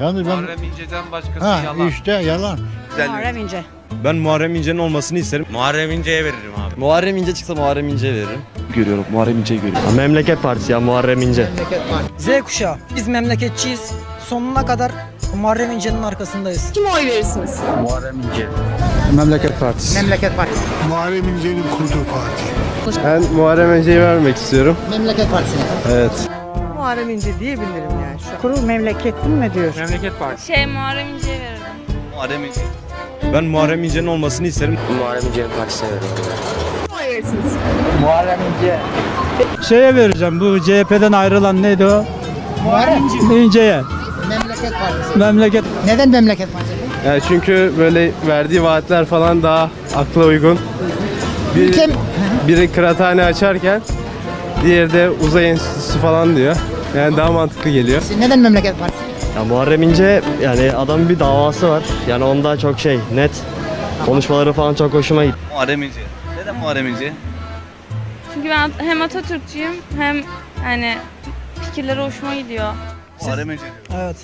Yani ben Muharrem İnce'den başkası ha yalan. işte yalan. Muharrem İnce. Ben Muharrem İnce'nin olmasını isterim. Muharrem İnce'ye veririm abi. Muharrem İnce çıksa Muharrem İnce'ye veririm. görüyorum. Muharrem İnce'yi görüyorum. Memleket Partisi ya Muharrem İnce. Z kuşağı. Biz memleketçiyiz. Sonuna kadar Muharrem İnce'nin arkasındayız. Kime oy verirsiniz? Memleket Partisi. Memleket Partisi. Muharrem İnce'nin kurduğu parti. Ben Muharrem İnce'yi vermek istiyorum. Memleket Partisi'ne. Evet. Muharrem İnce diyebilirim yani şu an. Kuru memleketim mi diyor? Şey Muharrem İnce'ye veririm. Muharrem İnce. Ben Muharrem İnce'nin olmasını isterim. Muharrem İnce'nin partisine veririm. Kime oy verirsiniz? Şeye vereceğim. Bu CHP'den ayrılan neydi o? Muharrem İnce'ye. Memleket Partisi. Memleket. Neden Memleket Partisi? Yani çünkü böyle verdiği vaatler falan daha akla uygun. Bir, Ülkem biri kıraathane açarken diğeri de uzay enstitüsü falan diyor. Yani daha mantıklı geliyor. neden Memleket Partisi? Ya Muharrem İnce yani adamın bir davası var. Yani onda çok şey net. Konuşmaları falan çok hoşuma gitti. Muharrem İnce. Neden Muharrem İnce? Çünkü ben hem Atatürkçüyüm hem hani fikirleri hoşuma gidiyor. Muharrem İnce diyor. Evet.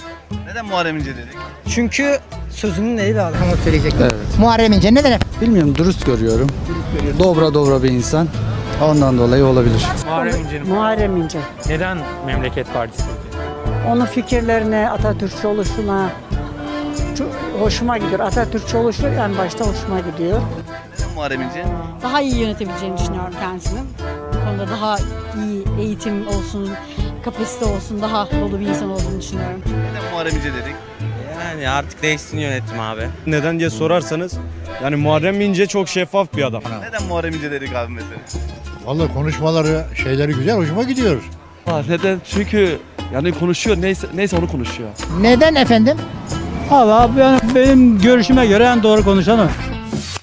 Neden Muharrem İnce dedik? Çünkü sözünün neyi bir adam. Onu söyleyecektim. Muharrem İnce neden? Bilmiyorum dürüst görüyorum. Dobra dobra bir insan. Ondan dolayı olabilir. Muharrem İnce. Neden Memleket Partisi? Onun fikirlerine, Atatürkçü oluşuna çok hoşuma gidiyor. Atatürkçü oluşu en başta hoşuma gidiyor. Neden Muharrem İnce? Daha iyi yönetebileceğini düşünüyorum kendisini. Bu konuda daha iyi eğitim olsun, kapasite olsun, daha dolu bir insan olduğunu düşünüyorum. Neden Muharrem İnce dedik? Yani artık değişsin yönetim abi. Neden diye sorarsanız yani Muharrem İnce çok şeffaf bir adam. Neden Muharrem İnce dedik abi mesela? Vallahi konuşmaları, şeyleri güzel, hoşuma gidiyor. Neden? Çünkü yani konuşuyor neyse neyse onu konuşuyor. Neden efendim? Valla benim, benim görüşüme göre en doğru konuşan o.